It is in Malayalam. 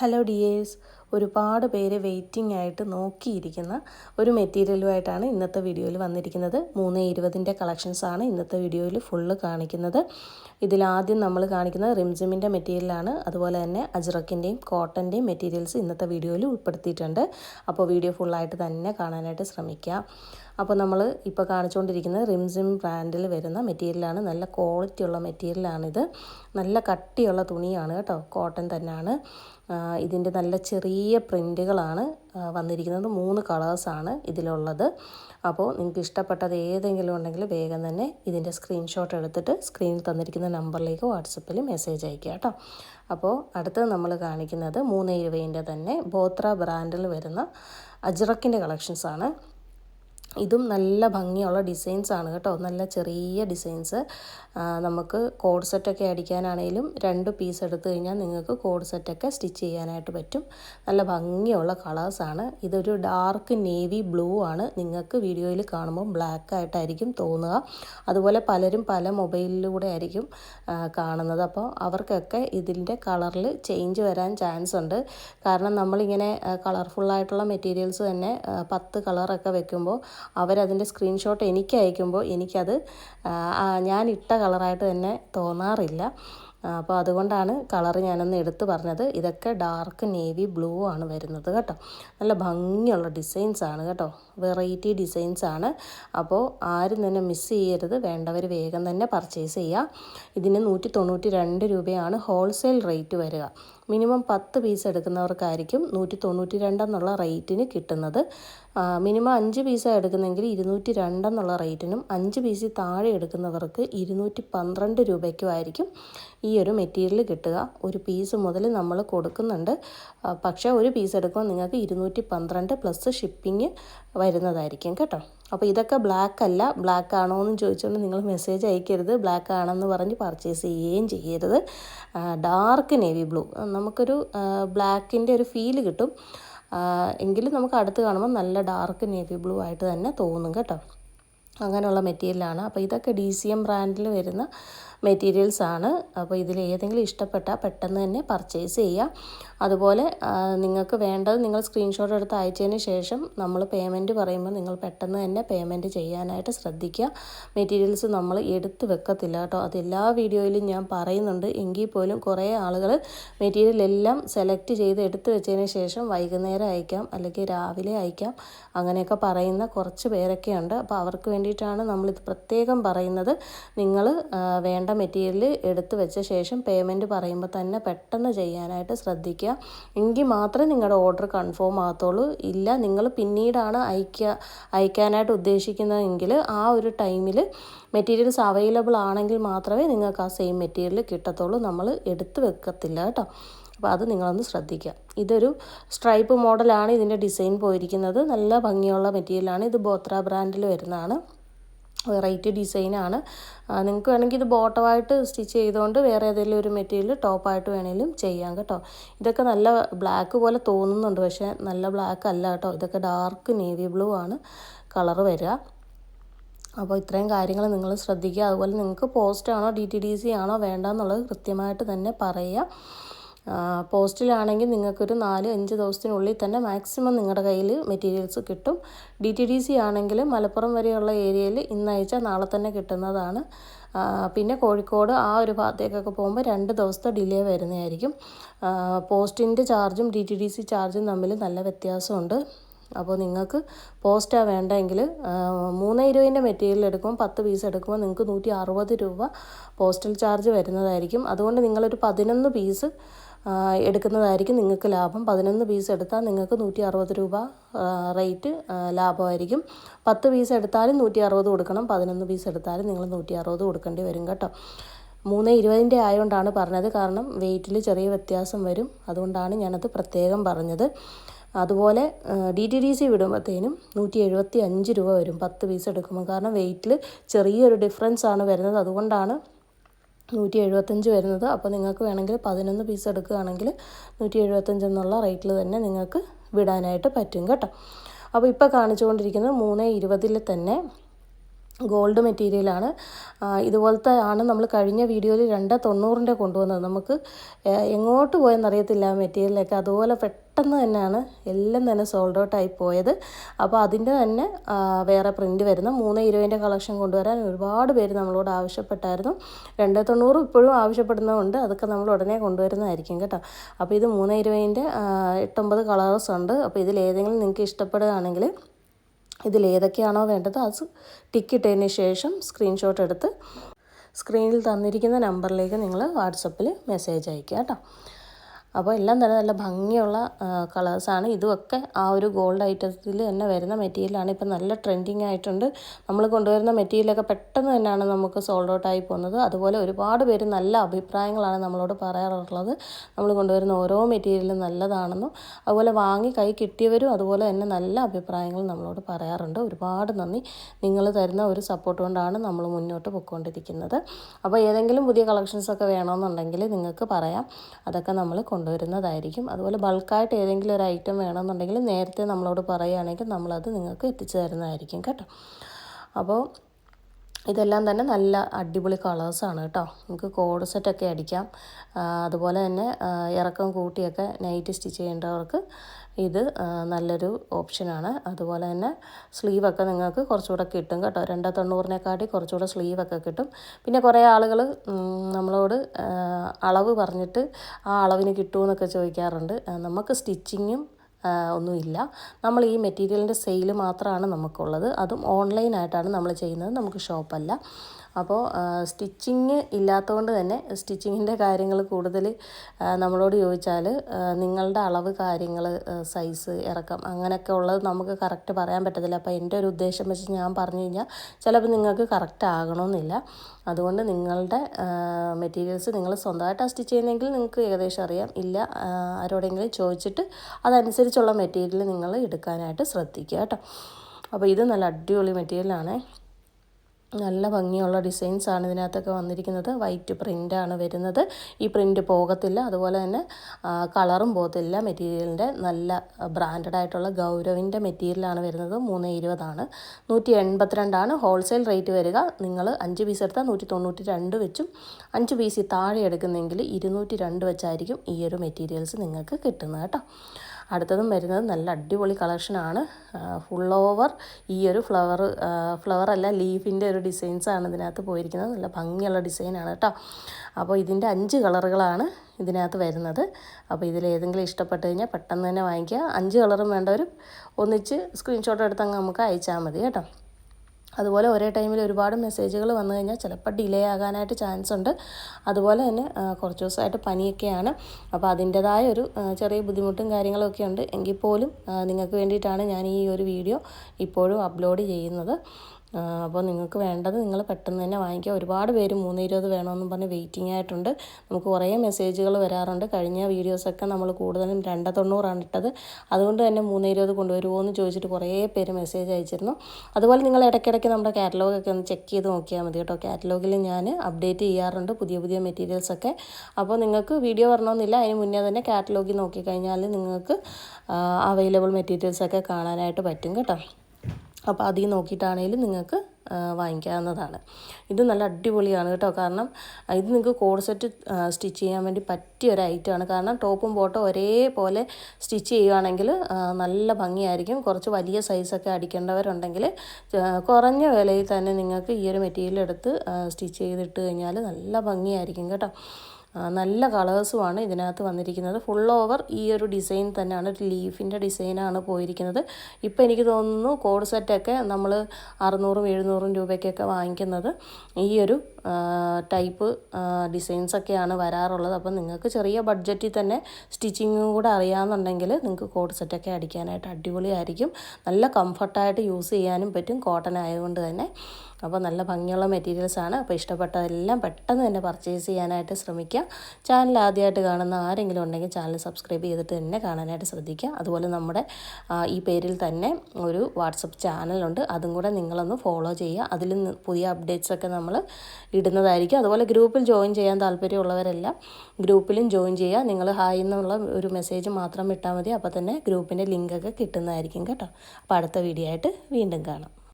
ഹലോ ഡിയേഴ്സ് ഒരുപാട് പേര് വെയിറ്റിംഗ് ആയിട്ട് നോക്കിയിരിക്കുന്ന ഒരു മെറ്റീരിയലുമായിട്ടാണ് ഇന്നത്തെ വീഡിയോയിൽ വന്നിരിക്കുന്നത്. മൂന്ന് ഇരുപതിന്റെ കളക്ഷൻസാണ് ഇന്നത്തെ വീഡിയോയിൽ ഫുള്ള് കാണിക്കുന്നത്. ഇതിലാദ്യം നമ്മൾ കാണിക്കുന്നത് റിംസിമിന്റെ മെറ്റീരിയലാണ് അതുപോലെ തന്നെ അജ്രക്കിന്റെയും കോട്ടന്റെയും മെറ്റീരിയൽസ് ഇന്നത്തെ വീഡിയോയിൽ ഉൾപ്പെടുത്തിയിട്ടുണ്ട്. അപ്പോൾ വീഡിയോ ഫുള്ളായിട്ട് തന്നെ കാണാനായിട്ട് ശ്രമിക്കുക അപ്പോൾ നമ്മൾ ഇപ്പോൾ കാണിച്ചുകൊണ്ടിരിക്കുന്നത് റിംസിം ബ്രാൻഡിൽ വരുന്ന മെറ്റീരിയലാണ് നല്ല ക്വാളിറ്റി ഉള്ള മെറ്റീരിയലാണിത് നല്ല കട്ടിയുള്ള തുണിയാണ് കേട്ടോ. കോട്ടൺ തന്നെയാണ്. ഇതിന്റെ നല്ല ചെറിയ പ്രിന്റുകളാണ് വന്നിരിക്കുന്നത്. മൂന്ന് കളേഴ്സാണ് ഇതിലുള്ളത്. അപ്പോൾ നിങ്ങൾക്ക് ഇഷ്ടപ്പെട്ടത് ഏതെങ്കിലും ഉണ്ടെങ്കിൽ വേഗം തന്നെ ഇതിന്റെ സ്ക്രീൻഷോട്ട് എടുത്തിട്ട് സ്ക്രീനിൽ തന്നിരിക്കുന്ന നമ്പറിലേക്ക് വാട്സപ്പിൽ മെസ്സേജ് അയക്കുക കേട്ടോ. അപ്പോൾ അടുത്തത് നമ്മൾ കാണിക്കുന്നത് മൂന്ന് ഇരുപതിന്റെ തന്നെ ബോത്ര ബ്രാൻഡിൽ വരുന്ന അജ്രക്കിന്റെ കളക്ഷൻസാണ് ഇതും നല്ല ഭംഗിയുള്ള ഡിസൈൻസ് ആണ് കേട്ടോ. നല്ല ചെറിയ ഡിസൈൻസ്. നമുക്ക് കോഡ് സെറ്റൊക്കെ അടിക്കാനാണെങ്കിലും രണ്ട് പീസ് എടുത്തു കഴിഞ്ഞാൽ നിങ്ങൾക്ക് കോഡ് സെറ്റൊക്കെ സ്റ്റിച്ച് ചെയ്യാനായിട്ട് പറ്റും. നല്ല ഭംഗിയുള്ള കളേഴ്സാണ്. ഇതൊരു ഡാർക്ക് നേവി ബ്ലൂ ആണ്. നിങ്ങൾക്ക് വീഡിയോയിൽ കാണുമ്പോൾ ബ്ലാക്ക് ആയിട്ടായിരിക്കും തോന്നുക. അതുപോലെ പലരും പല മൊബൈലിലൂടെ ആയിരിക്കും കാണുന്നത്. അപ്പോൾ അവർക്കൊക്കെ ഇതിന്റെ കളറിൽ ചേഞ്ച് വരാൻ ചാൻസ് ഉണ്ട്. കാരണം നമ്മളിങ്ങനെ കളർഫുള്ളായിട്ടുള്ള മെറ്റീരിയൽസ് തന്നെ പത്ത് കളറൊക്കെ വെക്കുമ്പോൾ അവരതിന്റെ സ്ക്രീൻഷോട്ട് എനിക്ക് അയക്കുമ്പോൾ എനിക്കത് ഞാൻ ഇട്ട കളറായിട്ട് തന്നെ തോന്നാറില്ല. അപ്പോൾ അതുകൊണ്ടാണ് കളർ ഞാനൊന്ന് എടുത്തു പറഞ്ഞത്. ഇതൊക്കെ ഡാർക്ക് നേവി ബ്ലൂ ആണ് വരുന്നത് കേട്ടോ. നല്ല ഭംഗിയുള്ള ഡിസൈൻസ് ആണ് കേട്ടോ. വെറൈറ്റി ഡിസൈൻസ് ആണ്. അപ്പോൾ ആരും തന്നെ മിസ് ചെയ്യരുത്. വേണ്ടവർ വേഗം തന്നെ പർച്ചേസ് ചെയ്യുക. ഇതിന് നൂറ്റി തൊണ്ണൂറ്റി രണ്ട് രൂപയാണ് ഹോൾസെയിൽ റേറ്റ് വരിക. മിനിമം പത്ത് പീസ് എടുക്കുന്നവർക്കായിരിക്കും നൂറ്റി തൊണ്ണൂറ്റി രണ്ടെന്നുള്ള റേറ്റിന് കിട്ടുന്നത്. മിനിമം അഞ്ച് പീസ് എടുക്കുന്നെങ്കിൽ ഇരുന്നൂറ്റി രണ്ടെന്നുള്ള റേറ്റിനും അഞ്ച് പീസിൽ താഴെ എടുക്കുന്നവർക്ക് ഇരുന്നൂറ്റി പന്ത്രണ്ട് രൂപയ്ക്കുമായിരിക്കും ഈ ഒരു മെറ്റീരിയൽ കിട്ടുക. ഒരു പീസ് മുതൽ നമ്മൾ കൊടുക്കുന്നുണ്ട്. പക്ഷേ ഒരു പീസ് എടുക്കുമ്പോൾ നിങ്ങൾക്ക് ഇരുന്നൂറ്റി പന്ത്രണ്ട് പ്ലസ് ഷിപ്പിംഗ് വരുന്നതായിരിക്കും കേട്ടോ. അപ്പോൾ ഇതൊക്കെ ബ്ലാക്ക് അല്ല. ബ്ലാക്ക് ആണോ എന്ന് ചോദിച്ചുകൊണ്ട് നിങ്ങൾ മെസ്സേജ് അയക്കരുത്. ബ്ലാക്ക് ആണെന്ന് പറഞ്ഞ് പർച്ചേസ് ചെയ്യുകയും ചെയ്യരുത്. ഡാർക്ക് നേവി ബ്ലൂ നമുക്കൊരു ബ്ലാക്കിന്റെ ഒരു ഫീൽ കിട്ടും. എങ്കിലും നമുക്ക് അടുത്ത് കാണുമ്പോൾ നല്ല ഡാർക്ക് നേവി ബ്ലൂ ആയിട്ട് തന്നെ തോന്നും കേട്ടോ. അങ്ങനെയുള്ള മെറ്റീരിയലാണ് അപ്പോൾ ഇതൊക്കെ ഡി സി എം ബ്രാൻഡിൽ വരുന്ന മെറ്റീരിയൽസ് ആണ് അപ്പോൾ ഇതിൽ ഏതെങ്കിലും ഇഷ്ടപ്പെട്ടാൽ പെട്ടെന്ന് തന്നെ പർച്ചേസ് ചെയ്യുക അതുപോലെ നിങ്ങൾക്ക് വേണ്ടത് നിങ്ങൾ സ്ക്രീൻഷോട്ട് എടുത്ത് അയച്ചതിന് ശേഷം നമ്മൾ പേയ്മെന്റ് പറയുമ്പോൾ നിങ്ങൾ പെട്ടെന്ന് തന്നെ പേയ്മെന്റ് ചെയ്യാനായിട്ട് ശ്രദ്ധിക്കുക. മെറ്റീരിയൽസ് നമ്മൾ എടുത്ത് വെക്കത്തില്ല കേട്ടോ. അത് എല്ലാ വീഡിയോയിലും ഞാൻ പറയുന്നുണ്ട്. എങ്കിൽ പോലും കുറേ ആളുകൾ മെറ്റീരിയൽ എല്ലാം സെലക്ട് ചെയ്ത് എടുത്ത് വെച്ചതിന് ശേഷം വൈകുന്നേരം അയക്കാം അല്ലെങ്കിൽ രാവിലെ അയക്കാം. അങ്ങനെയൊക്കെ പറയുന്ന കുറച്ച് പേരൊക്കെയുണ്ട്. അപ്പോൾ അവർക്ക് വേണ്ടിയിട്ടാണ് നമ്മളിത് പ്രത്യേകം പറയുന്നത്. നിങ്ങൾ വേണ്ട മെറ്റീരിയൽ എടുത്തു വെച്ച ശേഷം പേയ്മെന്റ് പറയുമ്പോൾ തന്നെ പെട്ടെന്ന് ചെയ്യാനായിട്ട് ശ്രദ്ധിക്കുക. എങ്കിൽ മാത്രമേ നിങ്ങളുടെ ഓർഡർ കൺഫേം ആകത്തുള്ളൂ. ഇല്ല നിങ്ങൾ പിന്നീടാണ് അയക്കുക അയക്കാനായിട്ട് ഉദ്ദേശിക്കുന്നതെങ്കിൽ ആ ഒരു ടൈമിൽ മെറ്റീരിയൽസ് അവൈലബിൾ ആണെങ്കിൽ മാത്രമേ നിങ്ങൾക്ക് ആ സെയിം മെറ്റീരിയൽ കിട്ടത്തുള്ളൂ. നമ്മൾ എടുത്തു വെക്കത്തില്ല കേട്ടോ. അപ്പോൾ അത് നിങ്ങളൊന്ന് ശ്രദ്ധിക്കുക. ഇതൊരു സ്ട്രൈപ്പ് മോഡലാണ് ഇതിന്റെ ഡിസൈൻ പോയിരിക്കുന്നത്. നല്ല ഭംഗിയുള്ള മെറ്റീരിയലാണ് ഇത് ബോത്ര ബ്രാൻഡിൽ വരുന്നതാണ്. വെറൈറ്റി ഡിസൈനാണ്. നിങ്ങൾക്ക് വേണമെങ്കിൽ ഇത് ബോട്ടമായിട്ട് സ്റ്റിച്ച് ചെയ്തുകൊണ്ട് വേറെ ഏതെങ്കിലും ഒരു മെറ്റീരിയൽ ടോപ്പായിട്ട് വേണമെങ്കിലും ചെയ്യാം കേട്ടോ. ഇതൊക്കെ നല്ല ബ്ലാക്ക് പോലെ തോന്നുന്നുണ്ട് പക്ഷേ നല്ല ബ്ലാക്ക് അല്ല കേട്ടോ. ഇതൊക്കെ ഡാർക്ക് നേവി ബ്ലൂ ആണ് കളർ വരിക. അപ്പോൾ ഇത്രയും കാര്യങ്ങൾ നിങ്ങൾ ശ്രദ്ധിക്കുക. അതുപോലെ നിങ്ങൾക്ക് പോസ്റ്റ് ആണോ ഡി ടി ഡി സി ആണോ വേണ്ടെന്നുള്ളത് കൃത്യമായിട്ട് തന്നെ പറയുക. പോസ്റ്റിലാണെങ്കിൽ നിങ്ങൾക്കൊരു നാല് അഞ്ച് ദിവസത്തിനുള്ളിൽ തന്നെ മാക്സിമം നിങ്ങളുടെ കയ്യിൽ മെറ്റീരിയൽസ് കിട്ടും. ഡി ടി ഡി സി ആണെങ്കിൽ മലപ്പുറം വരെയുള്ള ഏരിയയിൽ ഇന്നയച്ച നാളെ തന്നെ കിട്ടുന്നതാണ്. പിന്നെ കോഴിക്കോട് ആ ഒരു ഭാഗത്തേക്കൊക്കെ പോകുമ്പോൾ രണ്ട് ദിവസത്തെ ഡിലേ വരുന്നതായിരിക്കും. പോസ്റ്റിന്റെ ചാർജും ഡി ടി ഡി സി ചാർജും തമ്മിൽ നല്ല വ്യത്യാസമുണ്ട്. അപ്പോൾ നിങ്ങൾക്ക് പോസ്റ്റാണ് വേണ്ടെങ്കിൽ മൂന്ന് ഇരുപതിന്റെ മെറ്റീരിയൽ എടുക്കുമ്പോൾ പത്ത് പീസ് എടുക്കുമ്പോൾ നിങ്ങൾക്ക് നൂറ്റി അറുപത് രൂപ പോസ്റ്റൽ ചാർജ് വരുന്നതായിരിക്കും. അതുകൊണ്ട് നിങ്ങളൊരു പതിനൊന്ന് പീസ് എടുക്കുന്നതായിരിക്കും നിങ്ങൾക്ക് ലാഭം. പതിനൊന്ന് പീസ് എടുത്താൽ നിങ്ങൾക്ക് നൂറ്റി അറുപത് രൂപ റേറ്റ് ലാഭമായിരിക്കും. പത്ത് പീസ് എടുത്താലും നൂറ്റി അറുപത് കൊടുക്കണം. പതിനൊന്ന് പീസ് എടുത്താലും നിങ്ങൾ നൂറ്റി അറുപത് കൊടുക്കേണ്ടി വരും കേട്ടോ. മൂന്ന് ഇരുപതിന്റെ ആയതുകൊണ്ടാണ് പറഞ്ഞത്. കാരണം വെയിറ്റിൽ ചെറിയ വ്യത്യാസം വരും. അതുകൊണ്ടാണ് ഞാനത് പ്രത്യേകം പറഞ്ഞത്. അതുപോലെ ഡി ടി ഡി സി വിടുമ്പോഴത്തേനും നൂറ്റി എഴുപത്തി അഞ്ച് രൂപ വരും പത്ത് പീസ് എടുക്കുമ്പോൾ കാരണം വെയിറ്റിൽ ചെറിയൊരു ഡിഫറൻസ് ആണ് വരുന്നത്. അതുകൊണ്ടാണ് നൂറ്റി എഴുപത്തഞ്ച് വരുന്നത്. അപ്പോൾ നിങ്ങൾക്ക് വേണമെങ്കിൽ പതിനൊന്ന് പീസ് എടുക്കുകയാണെങ്കിൽ നൂറ്റി എഴുപത്തഞ്ച് എന്നുള്ള റേറ്റിൽ തന്നെ നിങ്ങൾക്ക് വിടാനായിട്ട് പറ്റും കേട്ടോ. അപ്പോൾ ഇപ്പോൾ കാണിച്ചുകൊണ്ടിരിക്കുന്നത് മൂന്ന് ഇരുപതിൽ തന്നെ ഗോൾഡ് മെറ്റീരിയലാണ്. ഇതുപോലത്തെ ആണ് നമ്മൾ കഴിഞ്ഞ വീഡിയോയിൽ രണ്ട് തൊണ്ണൂറിന്റെ കൊണ്ടുവന്നത്. നമുക്ക് എങ്ങോട്ട് പോയെന്നറിയത്തില്ല മെറ്റീരിയലൊക്കെ അതുപോലെ പെട്ടെന്ന് തന്നെയാണ് എല്ലാം തന്നെ സോൾഡ് ഔട്ട് ആയി പോയത്. അപ്പോൾ അതിന്റെ തന്നെ വേറെ പ്രിന്റ് വരുന്ന. മൂന്ന് ഇരുപതിന്റെ കളക്ഷൻ കൊണ്ടുവരാൻ ഒരുപാട് പേര് നമ്മളോട് ആവശ്യപ്പെട്ടായിരുന്നു. രണ്ട് തൊണ്ണൂറ് ഇപ്പോഴും ആവശ്യപ്പെടുന്നതുകൊണ്ട് അതൊക്കെ നമ്മൾ ഉടനെ കൊണ്ടുവരുന്നതായിരിക്കും കേട്ടോ. അപ്പോൾ ഇത് മൂന്ന് ഇരുപതിന്റെ എട്ടൊമ്പത് കളേഴ്സ് ഉണ്ട്. അപ്പോൾ ഇതിലേതെങ്കിലും നിങ്ങൾക്ക് ഇഷ്ടപ്പെടുകയാണെങ്കിൽ ഇതിൽ ഏതൊക്കെയാണോ വേണ്ടത് അത് ടിക്കിട്ടതിന് ശേഷം സ്ക്രീൻഷോട്ട് എടുത്ത് സ്ക്രീനിൽ തന്നിരിക്കുന്ന നമ്പറിലേക്ക് നിങ്ങൾ വാട്സപ്പിൽ മെസ്സേജ് അയയ്ക്കുക കേട്ടോ. അപ്പോൾ എല്ലാം തന്നെ നല്ല ഭംഗിയുള്ള കളേഴ്സാണ് ഇതുമൊക്കെ ആ ഒരു ഗോൾഡ് ഐറ്റത്തിൽ തന്നെ വരുന്ന മെറ്റീരിയലാണ് ഇപ്പം നല്ല ട്രെൻഡിങ് ആയിട്ടുണ്ട്. നമ്മൾ കൊണ്ടുവരുന്ന മെറ്റീരിയലൊക്കെ പെട്ടെന്ന് തന്നെയാണ് നമുക്ക് സോൾഡ് ഔട്ട് ആയി പോകുന്നത്. അതുപോലെ ഒരുപാട് പേര് നല്ല അഭിപ്രായങ്ങളാണ് നമ്മളോട് പറയാറുള്ളത്. നമ്മൾ കൊണ്ടുവരുന്ന ഓരോ മെറ്റീരിയലും നല്ലതാണെന്നും അതുപോലെ വാങ്ങി കൈ കിട്ടിയവരും അതുപോലെ തന്നെ നല്ല അഭിപ്രായങ്ങൾ നമ്മളോട് പറയാറുണ്ട്. ഒരുപാട് നന്ദി. നിങ്ങൾ തരുന്ന ഒരു സപ്പോർട്ട് കൊണ്ടാണ് നമ്മൾ മുന്നോട്ട് പോയിക്കൊണ്ടിരിക്കുന്നത്. അപ്പോൾ ഏതെങ്കിലും പുതിയ കളക്ഷൻസൊക്കെ വേണമെന്നുണ്ടെങ്കിൽ നിങ്ങൾക്ക് പറയാം. അതൊക്കെ നമ്മൾ കൊണ്ടുവരുന്നതായിരിക്കും. അതുപോലെ ബൾക്കായിട്ട് ഏതെങ്കിലും ഒരു ഐറ്റം വേണമെന്നുണ്ടെങ്കിൽ നേരത്തെ നമ്മളോട് പറയുകയാണെങ്കിൽ നമ്മളത് നിങ്ങൾക്ക് എത്തിച്ചു തരുന്നതായിരിക്കും കേട്ടോ. അപ്പോൾ ഇതെല്ലാം തന്നെ നല്ല അടിപൊളി കളേഴ്സാണ് കേട്ടോ. നമുക്ക് കോഡ് സെറ്റൊക്കെ അടിക്കാം. അതുപോലെ തന്നെ ഇറക്കം കൂട്ടിയൊക്കെ നൈറ്റ് സ്റ്റിച്ച് ചെയ്യേണ്ടവർക്ക് ഇത് നല്ലൊരു ഓപ്ഷനാണ്. അതുപോലെ തന്നെ സ്ലീവൊക്കെ നിങ്ങൾക്ക് കുറച്ചുകൂടെ കിട്ടും കേട്ടോ. രണ്ട് തൊണ്ണൂറിനെക്കാട്ടി കുറച്ചുകൂടെ സ്ലീവൊക്കെ കിട്ടും. പിന്നെ കുറേ ആളുകൾ നമ്മളോട് അളവ് പറഞ്ഞിട്ട് ആ അളവിന് കിട്ടുമെന്നൊക്കെ ചോദിക്കാറുണ്ട്. നമുക്ക് സ്റ്റിച്ചിങ്ങും ഒന്നുമില്ല. നമ്മൾ ഈ മെറ്റീരിയലിന്റെ സെയിൽ മാത്രമാണ് നമുക്കുള്ളത്. അതും ഓൺലൈനായിട്ടാണ് നമ്മൾ ചെയ്യുന്നത്. നമുക്ക് ഷോപ്പല്ല. അപ്പോൾ സ്റ്റിച്ചിങ് ഇല്ലാത്തതുകൊണ്ട് തന്നെ സ്റ്റിച്ചിങ്ങിന്റെ കാര്യങ്ങൾ കൂടുതൽ നമ്മളോട് ചോദിച്ചാൽ നിങ്ങളുടെ അളവ് കാര്യങ്ങൾ സൈസ് ഇറക്കം അങ്ങനെയൊക്കെ ഉള്ളത് നമുക്ക് കറക്റ്റ് പറയാൻ പറ്റത്തില്ല. അപ്പോൾ എന്റെ ഒരു ഉദ്ദേശം വെച്ച് ഞാൻ പറഞ്ഞു കഴിഞ്ഞാൽ ചിലപ്പോൾ നിങ്ങൾക്ക് കറക്റ്റ് ആകണമെന്നില്ല. അതുകൊണ്ട് നിങ്ങളുടെ മെറ്റീരിയൽസ് നിങ്ങൾ സ്വന്തമായിട്ട് സ്റ്റിച്ച് ചെയ്യുന്നെങ്കിൽ നിങ്ങൾക്ക് ഏകദേശം അറിയാം. ഇല്ല ആരോടെങ്കിലും ചോദിച്ചിട്ട് അതനുസരിച്ചുള്ള മെറ്റീരിയൽ നിങ്ങൾ എടുക്കാനായിട്ട് ശ്രദ്ധിക്കുക കേട്ടോ. അപ്പോൾ ഇത് നല്ല അടിപൊളി മെറ്റീരിയലാണ് നല്ല ഭംഗിയുള്ള ഡിസൈൻസാണ് ഇതിനകത്തൊക്കെ വന്നിരിക്കുന്നത്. വൈറ്റ് പ്രിന്റാണ് വരുന്നത്. ഈ പ്രിന്റ് പോകത്തില്ല. അതുപോലെ തന്നെ കളറും പോകത്തില്ല. മെറ്റീരിയലിന്റെ നല്ല ബ്രാൻഡഡ് ആയിട്ടുള്ള ഗൗരവിന്റെ മെറ്റീരിയലാണ് വരുന്നത്. മൂന്ന് ഇരുപതാണ്. നൂറ്റി എൺപത്തിരണ്ടാണ്. ഹോൾസെയിൽ റേറ്റ് വരിക. നിങ്ങൾ അഞ്ച് പീസ് എടുത്താൽ നൂറ്റി തൊണ്ണൂറ്റി രണ്ട് വെച്ചും അഞ്ച് പീസ് താഴെ എടുക്കുന്നെങ്കിൽ ഇരുന്നൂറ്റി രണ്ട് വെച്ചായിരിക്കും ഈ ഒരു മെറ്റീരിയൽസ് നിങ്ങൾക്ക് കിട്ടുന്നത് കേട്ടോ. അടുത്തതും വരുന്നത് നല്ല അടിപൊളി കളക്ഷനാണ് ഫുൾ ഓവർ ഈ ഒരു ഫ്ലവർ അല്ല ലീഫിന്റെ ഒരു ഡിസൈൻസാണ് ഇതിനകത്ത് പോയിരിക്കുന്നത്. നല്ല ഭംഗിയുള്ള ഡിസൈനാണ് കേട്ടോ അപ്പോൾ ഇതിന്റെ അഞ്ച് കളറുകളാണ് ഇതിനകത്ത് വരുന്നത്. അപ്പോൾ ഇതിൽ ഏതെങ്കിലും ഇഷ്ടപ്പെട്ട് കഴിഞ്ഞാൽ പെട്ടെന്ന് തന്നെ വാങ്ങിക്കുക. അഞ്ച് കളറും വേണ്ടവരും ഒന്നിച്ച് സ്ക്രീൻഷോട്ട് എടുത്തങ്ങ് നമുക്ക് അയച്ചാൽ മതി കേട്ടോ. അതുപോലെ ഒരേ ടൈമിൽ ഒരുപാട് മെസ്സേജുകൾ വന്നു കഴിഞ്ഞാൽ ചിലപ്പോൾ ഡിലേ ആകാനായിട്ട് ചാൻസ് ഉണ്ട്. അതുപോലെ തന്നെ കുറച്ച് ദിവസമായിട്ട് പനിയൊക്കെയാണ്. അപ്പോൾ അതിന്റെതായ ഒരു ചെറിയ ബുദ്ധിമുട്ടും കാര്യങ്ങളൊക്കെ ഉണ്ട്. എങ്കിൽ പോലും നിങ്ങൾക്ക് വേണ്ടിയിട്ടാണ് ഞാൻ ഈ ഒരു വീഡിയോ ഇപ്പോഴും അപ്ലോഡ് ചെയ്യുന്നത്. അപ്പോൾ നിങ്ങൾക്ക് വേണ്ടത് നിങ്ങൾ പെട്ടെന്ന് തന്നെ വാങ്ങിക്കുക. ഒരുപാട് പേര് മൂന്ന് ഇരുപത് വേണമെന്നും പറഞ്ഞ് വെയിറ്റിംഗ് ആയിട്ടുണ്ട്. നമുക്ക് കുറേ മെസ്സേജുകൾ വരാറുണ്ട്. കഴിഞ്ഞ വീഡിയോസൊക്കെ നമ്മൾ കൂടുതലും രണ്ട് തൊണ്ണൂറാണ് ഇട്ടത്. അതുകൊണ്ട് തന്നെ മൂന്ന് ഇരുപത് കൊണ്ടുവരുമോ എന്ന് ചോദിച്ചിട്ട് കുറേ പേര് മെസ്സേജ് അയച്ചിരുന്നു. അതുപോലെ നിങ്ങൾ ഇടയ്ക്കിടയ്ക്ക് നമ്മുടെ കാറ്റലോഗൊക്കെ ഒന്ന് ചെക്ക് ചെയ്ത് നോക്കിയാൽ മതി കേട്ടോ. കാറ്റലോഗിൽ ഞാൻ അപ്ഡേറ്റ് ചെയ്യാറുണ്ട് പുതിയ പുതിയ മെറ്റീരിയൽസൊക്കെ അപ്പോൾ നിങ്ങൾക്ക് വീഡിയോ വരണമെന്നില്ല. അതിന് മുന്നേ തന്നെ കാറ്റലോഗിൽ നോക്കിക്കഴിഞ്ഞാൽ നിങ്ങൾക്ക് അവൈലബിൾ മെറ്റീരിയൽസൊക്കെ കാണാനായിട്ട് പറ്റും കേട്ടോ. അപ്പോൾ അതിൽ നോക്കിയിട്ടാണെങ്കിലും നിങ്ങൾക്ക് വാങ്ങിക്കാവുന്നതാണ്. ഇത് നല്ല അടിപൊളിയാണ് കേട്ടോ. കാരണം ഇത് നിങ്ങൾക്ക് കോഡ് സെറ്റ് സ്റ്റിച്ച് ചെയ്യാൻ വേണ്ടി പറ്റിയ ഒരു ഐറ്റമാണ് കാരണം ടോപ്പും ബോട്ടും ഒരേപോലെ സ്റ്റിച്ച് ചെയ്യുകയാണെങ്കിൽ നല്ല ഭംഗിയായിരിക്കും. കുറച്ച് വലിയ സൈസൊക്കെ അടിക്കേണ്ടവരുണ്ടെങ്കിൽ കുറഞ്ഞ വിലയിൽ തന്നെ നിങ്ങൾക്ക് ഈ ഒരു മെറ്റീരിയൽ എടുത്ത് സ്റ്റിച്ച് ചെയ്തിട്ട് കഴിഞ്ഞാൽ നല്ല ഭംഗിയായിരിക്കും കേട്ടോ. നല്ല കളേഴ്സുമാണ് ഇതിനകത്ത് വന്നിരിക്കുന്നത്. ഫുൾ ഓവർ ഈ ഒരു ഡിസൈൻ തന്നെയാണ് ഒരു ലീഫിന്റെ ഡിസൈനാണ് പോയിരിക്കുന്നത്. ഇപ്പോൾ എനിക്ക് തോന്നുന്നു കോഡ് സെറ്റൊക്കെ നമ്മൾ അറുന്നൂറും എഴുന്നൂറും രൂപയ്ക്കൊക്കെ വാങ്ങിക്കുന്നത് ഈ ഒരു ടൈപ്പ് ഡിസൈൻസൊക്കെയാണ് വരാറുള്ളത്. അപ്പം നിങ്ങൾക്ക് ചെറിയ ബഡ്ജറ്റിൽ തന്നെ സ്റ്റിച്ചിങ്ങും കൂടെ അറിയാമെന്നുണ്ടെങ്കിൽ നിങ്ങൾക്ക് കോട്ട് സെറ്റൊക്കെ അടിക്കാനായിട്ട് അടിപൊളിയായിരിക്കും. നല്ല കംഫർട്ടായിട്ട് യൂസ് ചെയ്യാനും പറ്റും കോട്ടൺ ആയതുകൊണ്ട് തന്നെ. അപ്പോൾ നല്ല ഭംഗിയുള്ള മെറ്റീരിയൽസാണ് അപ്പോൾ ഇഷ്ടപ്പെട്ടതെല്ലാം പെട്ടെന്ന് തന്നെ പർച്ചേസ് ചെയ്യാനായിട്ട് ശ്രമിക്കുക ചാനൽ ആദ്യമായിട്ട് കാണുന്ന ആരെങ്കിലും ഉണ്ടെങ്കിൽ ചാനൽ സബ്സ്ക്രൈബ് ചെയ്തിട്ട് തന്നെ കാണാനായിട്ട് ശ്രദ്ധിക്കുക. അതുപോലെ നമ്മുടെ ഈ പേരിൽ തന്നെ ഒരു വാട്സപ്പ് ചാനലുണ്ട് അതും കൂടെ നിങ്ങളൊന്ന് ഫോളോ ചെയ്യുക. അതിൽ പുതിയ അപ്ഡേറ്റ്സൊക്കെ നമ്മൾ ഇടുന്നതായിരിക്കും. അതുപോലെ ഗ്രൂപ്പിൽ ജോയിൻ ചെയ്യാൻ താല്പര്യമുള്ളവരെല്ലാം ഗ്രൂപ്പിലും ജോയിൻ ചെയ്യുക. നിങ്ങൾ ഹായ് എന്നുള്ള ഒരു മെസ്സേജ് മാത്രം ഇട്ടാൽ മതി. അപ്പോൾ തന്നെ ഗ്രൂപ്പിന്റെ ലിങ്കൊക്കെ കിട്ടുന്നതായിരിക്കും കേട്ടോ. അപ്പോൾ അടുത്ത വീഡിയോ ആയിട്ട് വീണ്ടും കാണാം.